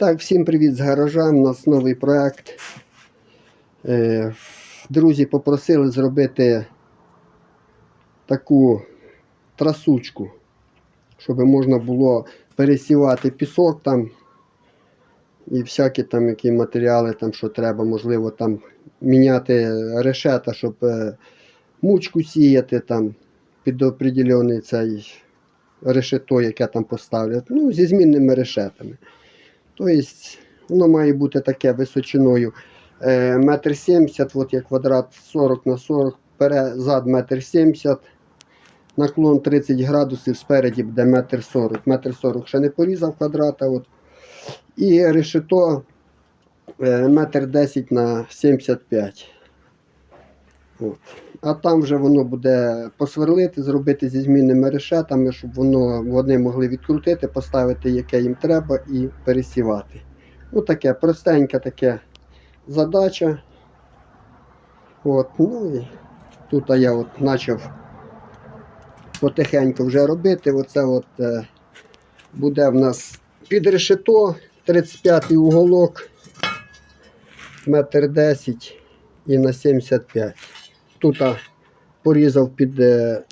Так, всім привіт з гаража. У нас новий проект. Е, Друзі попросили зробити таку трасучку, щоб можна було пересівати пісок там і всякі там які матеріали, там, що треба, можливо, там міняти решета, щоб е, мучку сіяти там під определений цей решето, яке там поставлять. Ну, зі змінними решетами. Тобто воно має бути таке височиною е, метр сімдесят, от є квадрат 40 на 40, перезад метр сімдесят, наклон 30 градусів, спереді буде метр 40. Метр 40 ще не порізав квадрата. От. І решето е, метр 10 на 75. От. А там вже воно буде посверлити, зробити зі змінними решетами, щоб воно вони могли відкрутити, поставити, яке їм треба, і пересівати. Ну таке простенька таке задача. От, ну і тут я от почав потихеньку вже робити. Оце от е, буде в нас під решето 35 уголок, метр 10 і на 75. Тут порізав під е,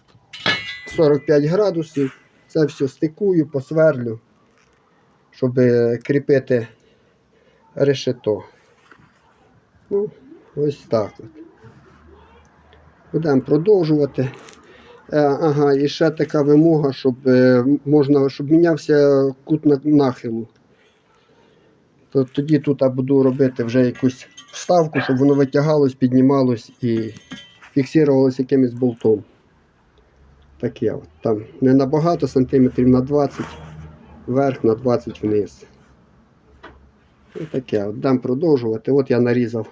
45 градусів. Це все стикую, посверлю, щоб е, кріпити решето. Ну, ось так от. Будемо продовжувати. Е, Ага, і ще така вимога, щоб е, можна, щоб мінявся кут нахилу. То тоді тут буду робити вже якусь вставку, щоб воно витягалось, піднімалось і фіксувалось якимось болтом. Таке от. Там не набагато, сантиметрів на 20, вверх на 20 вниз. І таке от. Дам продовжувати. От я нарізав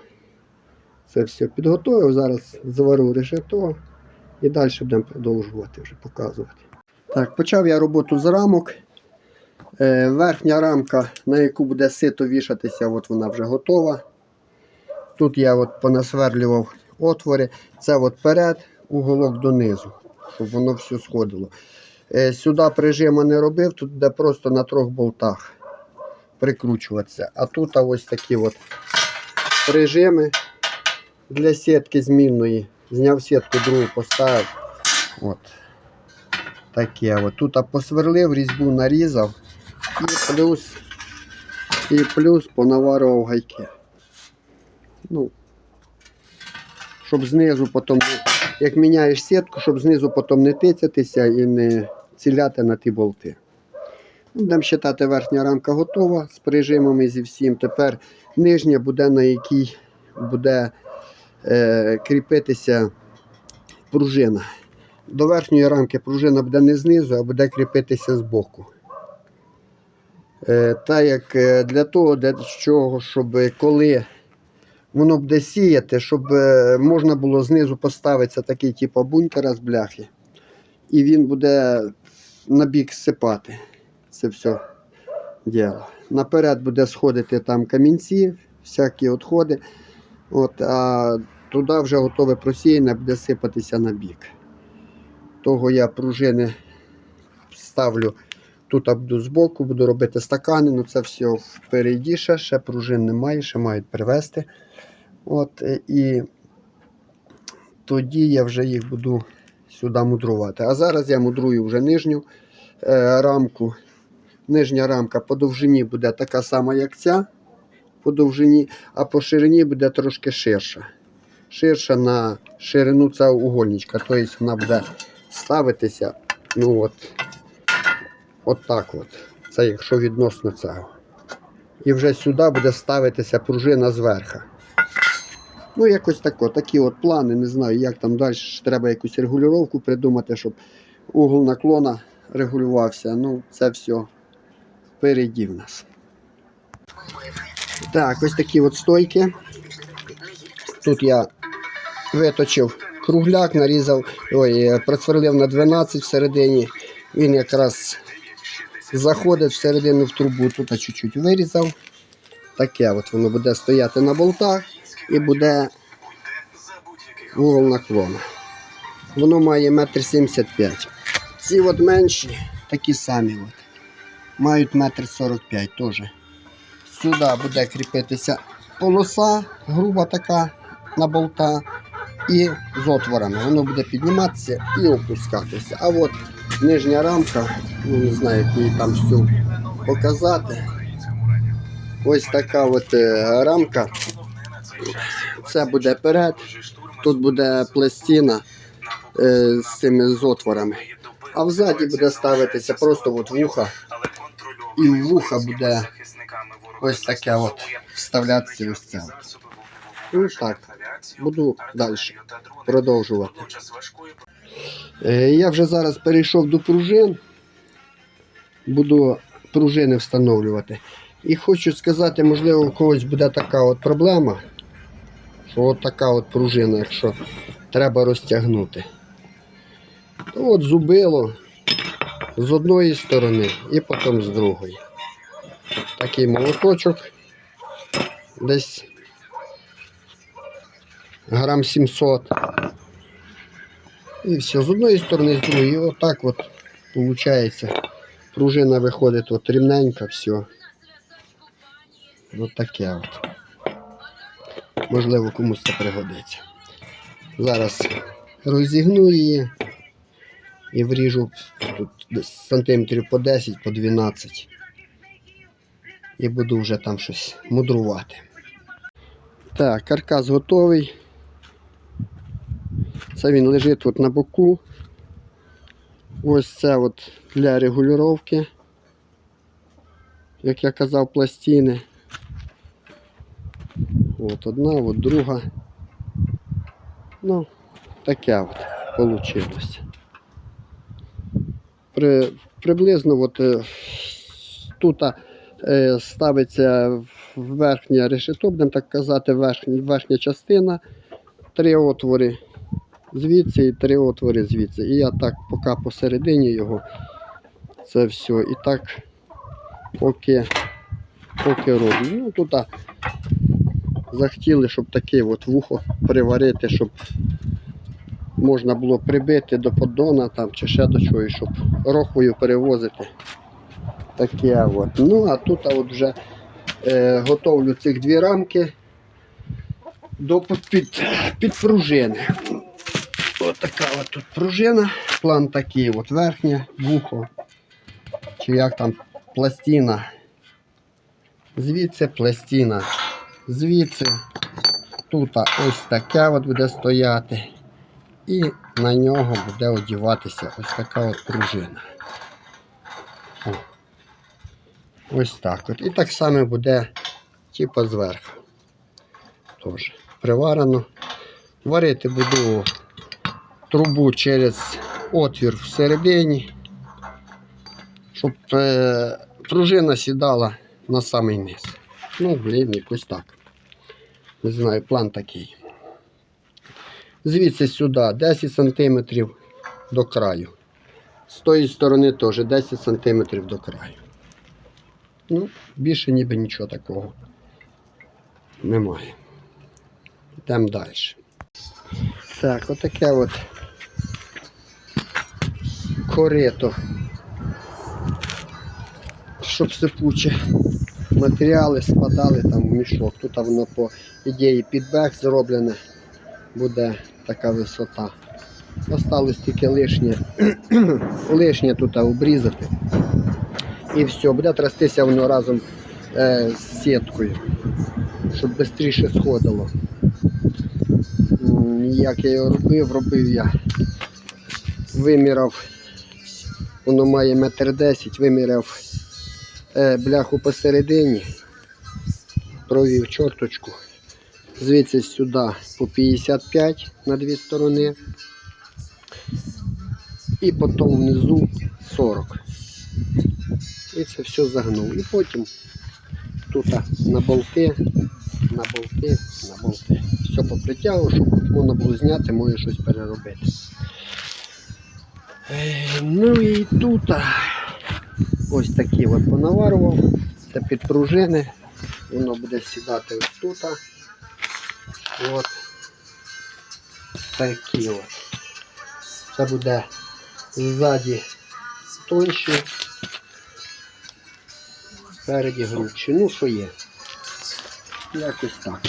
це все підготовив. Зараз заварю решето і далі будемо продовжувати вже показувати. Так, почав я роботу з рамок. Е, верхня рамка, на яку буде сито вішатися, от вона вже готова. Тут я от понасверлював отвори. Це от перед, уголок донизу, щоб воно все сходило. Е, сюди прижима не робив, тут буде просто на трьох болтах прикручуватися. А тут ось такі от прижими для сітки змінної. Зняв сітку другу, поставив. От. Таке от. Тут посверлив, різьбу нарізав і плюс, і плюс понаварював гайки. Ну, щоб знизу потім, як міняєш сітку, щоб знизу потім не тицятися і не ціляти на ті болти. Ну, Будемо вважати, верхня рамка готова з прижимами зі всім. Тепер нижня буде, на якій буде е, кріпитися пружина. До верхньої рамки пружина буде не знизу, а буде кріпитися збоку. Е, та як е, для того, для чого, щоб коли воно буде сіяти, щоб е, можна було знизу поставитися такий типу бункера з бляхи. І він буде на бік сипати. Це все діло. Наперед буде сходити там камінці, всякі відходи. От, а туди вже готове просіяне буде сипатися на бік. Того я пружини ставлю тут буду збоку, буду робити стакани, ну це все впереді ще, ще пружин немає, ще мають привезти. От, е, і тоді я вже їх буду сюди мудрувати. А зараз я мудрую вже нижню е, рамку. Нижня рамка по довжині буде така сама, як ця, по довжині, а по ширині буде трошки ширша. Ширша на ширину цього угольничка. Тобто вона буде ставитися. Ну от, от так от. Це якщо відносно цього. І вже сюди буде ставитися пружина зверху. Ну, якось тако, такі от плани, не знаю, як там далі. Треба якусь регулювання придумати, щоб угол наклона регулювався. Ну, це все впереді в нас. Так, ось такі от стойки. Тут я виточив кругляк, нарізав, ой, е, просверлив на 12 всередині. Він якраз заходить всередину в трубу, тут чуть-чуть вирізав. Таке от воно буде стояти на болтах і буде угол наклону. Воно має 1,75 м. Ці от менші, такі самі от, мають 1,45 м теж Сюди буде кріпитися полоса, груба така на болта, і з отворами. Воно буде підніматися і опускатися. А от нижня рамка, ну не знаю, як її там всю показати. Ось така от е, рамка. Це буде перед. Тут буде пластина е, з цими з отворами. А взаді буде ставитися просто от вуха. І вуха буде ось таке от вставлятися ось це. Ну так, буду далі продовжувати. Е, Я вже зараз перейшов до пружин. Буду пружини встановлювати. І хочу сказати, можливо, у когось буде така от проблема, що от така от пружина, якщо треба розтягнути. То от зубило з одної сторони і потім з другої. Такий молоточок. Десь грам 700. І все, з одної сторони, з другої. І отак от виходить. Пружина виходить от рівненька, все. От таке от. Можливо, комусь це пригодиться. Зараз розігну її і вріжу тут сантиметрів по 10, по 12. І буду вже там щось мудрувати. Так, каркас готовий. Це він лежить тут на боку. Ось це от для регулювання. Як я казав, пластини. От одна, от друга. Ну, таке от вийшло. При, приблизно от, е, тут е, ставиться верхня решето, будемо так казати, верхня, верхня частина, три отвори звідси і три отвори звідси. І я так поки посередині його це все. І так поки, поки роблю. Ну тут захотіли, щоб таке от вухо приварити, щоб можна було прибити до поддона там, чи ще до чого, щоб рохвою перевозити. Таке от. Ну а тут от вже е, готовлю цих дві рамки до під, під пружини. Така от тут пружина. План такий, от верхнє вухо. Чи як там пластина. Звідси пластина. Звідси тут ось таке от буде стояти. І на нього буде одіватися ось така от пружина. О. Ось так от. І так само буде типу зверху. Теж приварено. Варити буду трубу через отвір всередині, щоб е, пружина сідала на самий низ. Ну, блін, якось так. Не знаю, план такий. Звідси сюди 10 см до краю. З тої сторони теж 10 см до краю. Ну, більше ніби нічого такого немає. Йдемо далі. Так, отаке от корито. Щоб сипучі матеріали спадали там в мішок. Тут воно по ідеї під бек зроблене, буде така висота. Осталось тільки лишнє, лишнє тут обрізати. І все, буде трястися воно разом е, з сіткою, щоб швидше сходило. Як я його робив, робив я. Виміряв, воно має метр десять, виміряв е, бляху посередині, провів чорточку. Звідси сюди по 55 на дві сторони. І потім внизу 40. І це все загнув. І потім тут на болти, на болти, на болти. Все попритягував, щоб можна було зняти, може щось переробити. Е, Ну і тут ось такі от понаварував. Це під пружини. Воно буде сідати ось тут. От. Такі от. Це буде ззаді тонші, спереді грубші. Ну, що є. Якось так.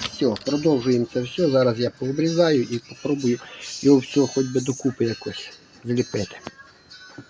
Все, продовжуємо це все. Зараз я пообрізаю і попробую його все хоч би докупи якось зліпити.